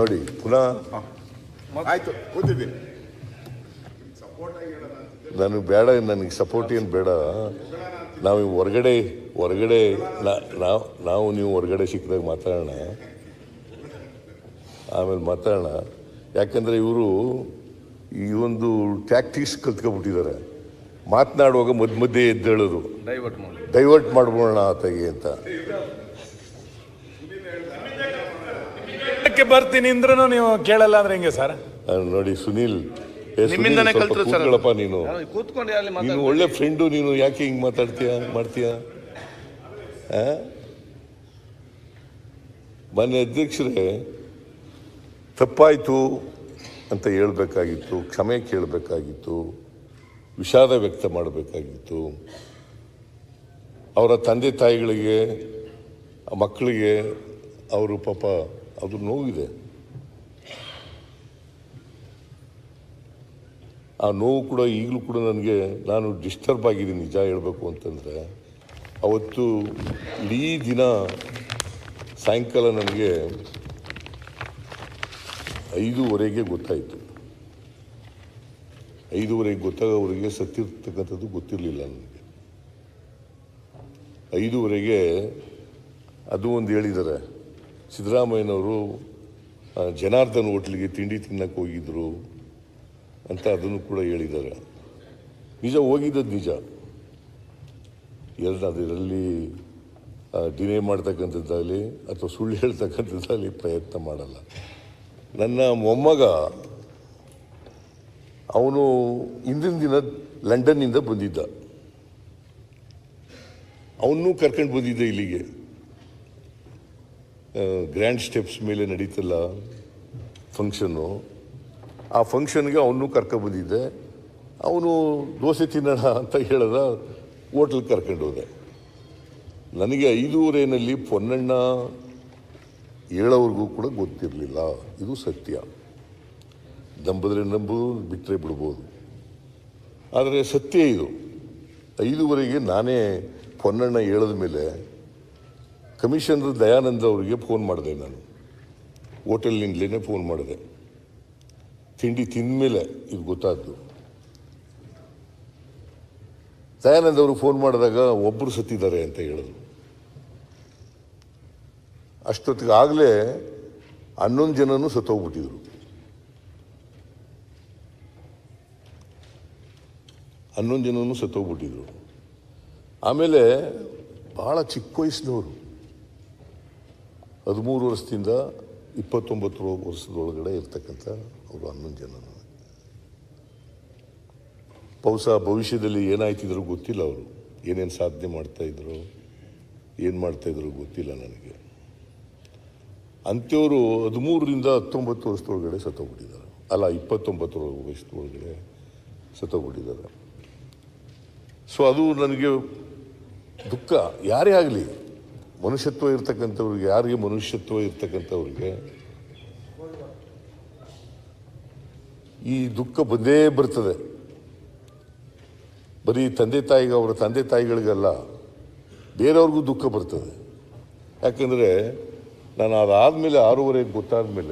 ನೋಡಿ ಪುನಃ ಆಯ್ತು ಕೂತಿದ್ದೀನಿ ನನಗೆ ಬೇಡ ನನಗೆ ಸಪೋರ್ಟ್ ಏನು ಬೇಡ. ನಾವು ಈ ಹೊರಗಡೆ ಹೊರಗಡೆ ನಾ- ನಾವು ನಾವು ನೀವು ಹೊರಗಡೆ ಸಿಕ್ಕಿದಾಗ ಮಾತಾಡೋಣ. ಆಮೇಲೆ ಮಾತಾಡೋಣ. ಯಾಕಂದರೆ ಇವರು ಈ ಒಂದು ಟ್ಯಾಕ್ಟಿಕ್ಸ್ ಕಲ್ತ್ಕೊಬಿಟ್ಟಿದ್ದಾರೆ. ಮಾತನಾಡುವಾಗ ಮಧ್ಯ ಮಧ್ಯೆ ಎದ್ದೇಳೋದು ಡೈವರ್ಟ್ ಮಾಡಿ ಡೈವರ್ಟ್ ಮಾಡ್ಬೋಣ ಆತಗೆ ಅಂತ. ಕ್ಕೆ ಬರ್ತೀನಿ ಅಂದ್ರೂ ನೀವು ಕೇಳಲ್ಲ ಅಂದ್ರೆ ಹೆಂಗೆ ಸರ್? ನೋಡಿ ಸುನೀಲ್ ಏ, ಸುನೀಲ್, ನಿಮ್ಮಿಂದನೇ ಸ್ವಲ್ಪ ಕಲ್ತ್ರು ಸರ್ ಕೂತ್ಕೊಳ್ಳಪ್ಪ ನೀನು. ಕೂತ್ಕೊಂಡು ಅಲ್ಲಿ ನೀನು ಒಳ್ಳೆ ಫ್ರೆಂಡು ನೀನು ಯಾಕೆ ಹಿಂಗ್ ಮಾತಾಡ್ತೀಯ ಮಾಡ್ತೀಯ? ಆ? ಮಾನ್ಯ ಅಧ್ಯಕ್ಷರೇ ತಪ್ಪಾಯಿತು ಅಂತ ಹೇಳ್ಬೇಕಾಗಿತ್ತು ಕ್ಷಮೆ ಕೇಳಬೇಕಾಗಿತ್ತು ವಿಷಾದ ವ್ಯಕ್ತ ಮಾಡಬೇಕಾಗಿತ್ತು. ಅವರ ತಂದೆ ತಾಯಿಗಳಿಗೆ ಆ ಮಕ್ಕಳಿಗೆ ಅವರು ಪಾಪ ಅದು ನೋವಿದೆ ಆ ನೋವು ಕೂಡ ಈಗಲೂ ಕೂಡ ನನಗೆ ನಾನು ಡಿಸ್ಟರ್ಬ್ ಆಗಿದ್ದೀನಿ, ನಿಜ ಹೇಳಬೇಕು ಅಂತಂದರೆ. ಅವತ್ತು ಇಡೀ ದಿನ ಸಾಯಂಕಾಲ ನನಗೆ ಐದೂವರೆಗೆ ಗೊತ್ತಾಯಿತು. ಐದೂವರೆಗೆ ಗೊತ್ತಾಗೋವರೆಗೆ ಸತ್ತಿರ್ತಕ್ಕಂಥದ್ದು ಗೊತ್ತಿರಲಿಲ್ಲ ನನಗೆ. ಐದೂವರೆಗೆ ಅದು ಒಂದು ಹೇಳಿದ್ದಾರೆ ಸಿದ್ದರಾಮಯ್ಯನವರು ಜನಾರ್ದನ್ ಹೋಟ್ಲಿಗೆ ತಿಂಡಿ ತಿನ್ನಕ್ಕೆ ಹೋಗಿದ್ರು ಅಂತ ಅದನ್ನು ಕೂಡ ಹೇಳಿದ್ದಾರೆ. ನಿಜ ಹೋಗಿದ್ದದ್ದು ನಿಜ. ಎರಡು ಅದರಲ್ಲಿ ಡಿನೇ ಮಾಡ್ತಕ್ಕಂಥದ್ದಾಗಲಿ ಅಥವಾ ಸುಳ್ಳು ಹೇಳ್ತಕ್ಕಂಥದ್ದಾಗಲಿ ಪ್ರಯತ್ನ ಮಾಡಲ್ಲ. ನನ್ನ ಮೊಮ್ಮಗ, ಅವನು ಹಿಂದಿನ ದಿನ ಲಂಡನ್ನಿಂದ ಬಂದಿದ್ದ. ಅವನ್ನೂ ಕರ್ಕೊಂಡು ಬಂದಿದ್ದೆ ಇಲ್ಲಿಗೆ. ಗ್ರ್ಯಾಂಡ್ ಸ್ಟೆಪ್ಸ್ ಮೇಲೆ ನಡೀತಲ್ಲ ಫಂಕ್ಷನ್ನು ಆ ಫಂಕ್ಷನ್ಗೆ ಅವನು ಕರ್ಕೊಂಡ್ಬಂದಿದ್ದೆ ಅವನು ದೋಸೆ ತಿನ್ನೋಣ ಅಂತ ಹೇಳಿದ ಹೋಟ್ಲಿಗೆ ಕರ್ಕೊಂಡು ಹೋದೆ. ನನಗೆ ಐದೂವರೆನಲ್ಲಿ ಪೊನ್ನಣ್ಣ ಹೇಳೋವ್ರಿಗೂ ಕೂಡ ಗೊತ್ತಿರಲಿಲ್ಲ. ಇದು ಸತ್ಯ. ನಂಬಿದ್ರೆ ನಂಬು ಬಿಟ್ಟರೆ ಬಿಡ್ಬೋದು. ಆದರೆ ಸತ್ಯ ಇದು. ಐದೂವರೆಗೆ ನಾನೇ ಪೊನ್ನಣ್ಣ ಹೇಳಿದ ಮೇಲೆ ಕಮಿಷನರ್ ದಯಾನಂದ ಅವರಿಗೆ ಫೋನ್ ಮಾಡಿದೆ ನಾನು. ಹೋಟೆಲ್ನಿಂದಲೇ ಫೋನ್ ಮಾಡಿದೆ. ತಿಂಡಿ ತಿಂದಮೇಲೆ ಇದು ಗೊತ್ತಾದ್ದು. ದಯಾನಂದ್ ಅವರು ಫೋನ್ ಮಾಡಿದಾಗ ಒಬ್ಬರು ಸತ್ತಿದ್ದಾರೆ ಅಂತ ಹೇಳಿದ್ರು. ಅಷ್ಟೊತ್ತಿಗೆ ಆಗಲೇ ಹನ್ನೊಂದು ಜನನೂ ಸತ್ತೋಗ್ಬಿಟ್ಟಿದ್ರು. ಹನ್ನೊಂದು ಜನನೂ ಸತ್ತೋಗ್ಬಿಟ್ಟಿದ್ರು. ಆಮೇಲೆ ಭಾಳ ಚಿಕ್ಕ ವಯಸ್ಸಿನವರು. ಹದಿಮೂರು ವರ್ಷದಿಂದ ಇಪ್ಪತ್ತೊಂಬತ್ತು ವರ್ಷದೊಳಗಡೆ ಇರ್ತಕ್ಕಂಥ ಅವರು ಹನ್ನೊಂದು ಜನ. ಬಹುಶಃ ಭವಿಷ್ಯದಲ್ಲಿ ಏನಾಯ್ತಿದ್ರು ಗೊತ್ತಿಲ್ಲ ಅವರು. ಏನೇನು ಸಾಧನೆ ಮಾಡ್ತಾಯಿದ್ರು ಏನು ಮಾಡ್ತಾಯಿದ್ರು ಗೊತ್ತಿಲ್ಲ ನನಗೆ. ಅಂತ್ಯವರು ಹದಿಮೂರರಿಂದ ಹತ್ತೊಂಬತ್ತು ವರ್ಷದೊಳಗಡೆ ಸತ್ತೋಗ್ಬಿಟ್ಟಿದ್ದಾರೆ. ಅಲ್ಲ ಇಪ್ಪತ್ತೊಂಬತ್ತು ವರ್ಷದೊಳಗಡೆ ಸತ್ತೋಗ್ಬಿಟ್ಟಿದ್ದಾರೆ. ಸೊ ಅದು ನನಗೆ ದುಃಖ. ಯಾರೇ ಆಗಲಿ ಮನುಷ್ಯತ್ವ ಇರ್ತಕ್ಕಂಥವ್ರಿಗೆ, ಯಾರಿಗೆ ಮನುಷ್ಯತ್ವ ಇರ್ತಕ್ಕಂಥವ್ರಿಗೆ, ಈ ದುಃಖ ಬಂದೇ ಬರ್ತದೆ. ಬರೀ ತಂದೆ ತಾಯಿಗೆ ಅವರ ತಂದೆ ತಾಯಿಗಳಿಗಲ್ಲ, ಬೇರೆಯವ್ರಿಗೂ ದುಃಖ ಬರ್ತದೆ. ಯಾಕಂದರೆ ನಾನು ಅದಾದಮೇಲೆ ಆರೂವರೆಗೆ ಗೊತ್ತಾದ ಮೇಲೆ